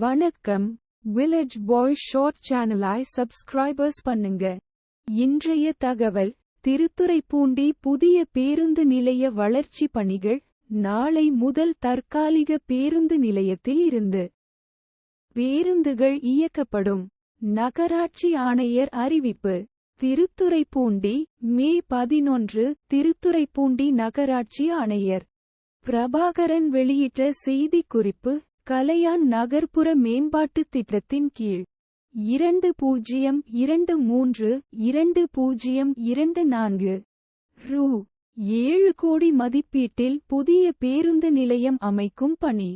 வணக்கம். Village boy short சேனலாய் subscribers பண்ணுங்க. இன்றைய தகவல் திருத்துறைப்பூண்டி புதிய பேருந்து நிலைய வளர்ச்சி பணிகள் நாளை முதல் தற்காலிக பேருந்து நிலையத்தில் இருந்து. பேருந்துகள் இயக்கப்படும். நகராட்சி ஆணையர் அறிவிப்பு. திருத்துறைப்பூண்டி மே பதினொன்று திருத்துறைப்பூண்டி நகராட்சி ஆணையர். பிரபாகரன் வெளியிட்ட செய்திக்குறிப்பு. கலையான் நகர்ப்புற மேம்பாட்டுத் திட்டத்தின் கீழ். இரண்டு பூஜ்ஜியம் இரண்டு மூன்று இரண்டு பூஜ்ஜியம் இரண்டு நான்கு. ரூ. ஏழு கோடி மதிப்பீட்டில் புதிய பேருந்து நிலையம் அமைக்கும் பணி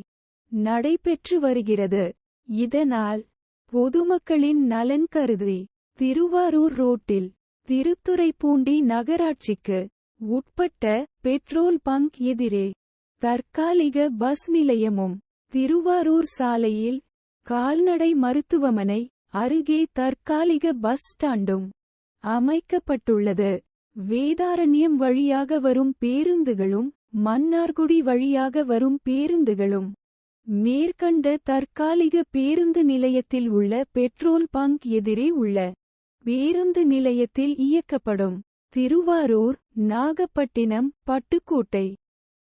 நடைபெற்று வருகிறது. இதனால் பொதுமக்களின் நலன் கருதி திருவாரூர் ரோட்டில் திருத்துறைப்பூண்டி நகராட்சிக்கு உட்பட்ட பெட்ரோல் பங்க் எதிரே தற்காலிக பஸ் நிலையமும் திருவாரூர் சாலையில் கால்நடை மருத்துவமனை அருகே தற்காலிக பஸ் ஸ்டாண்டும் அமைக்கப்பட்டுள்ளது. வேதாரண்யம் வழியாக வரும் பேருந்துகளும் மன்னார்குடி வழியாக வரும் பேருந்துகளும். மேற்கண்ட தற்காலிக பேருந்து நிலையத்தில் உள்ள பெட்ரோல் பங்க் எதிரே உள்ள பேருந்து நிலையத்தில் இயக்கப்படும் திருவாரூர் நாகப்பட்டினம் பட்டுக்கோட்டை.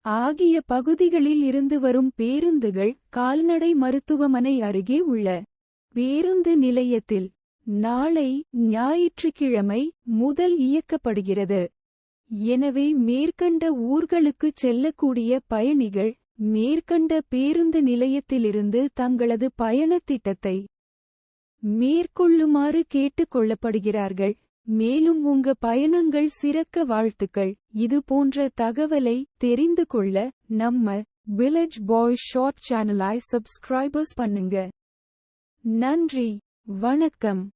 ஆகிய பகுதிகளில் இருந்து வரும் பேருந்துகள் கால்நடை மருத்துவமனை அருகே உள்ள பேருந்து நிலையத்தில் நாளை ஞாயிற்றுக்கிழமை முதல் இயக்கப்படுகிறது. எனவே மேற்கண்ட ஊர்களுக்குச் செல்லக்கூடிய பயணிகள் மேற்கண்ட பேருந்து நிலையத்திலிருந்து தங்களது பயணத் திட்டத்தை மேற்கொள்ளுமாறு கேட்டுக் கொள்ளப்படுகிறார்கள். மேலும் உங்க பயணங்கள் சிறக்க வாழ்த்துக்கள். இது போன்ற தகவலை தெரிந்து கொள்ள நம்ம வில்லேஜ் பாய் ஷார்ட் சேனலாய் சப்ஸ்கிரைபர்ஸ் பண்ணுங்க. நன்றி. வணக்கம்.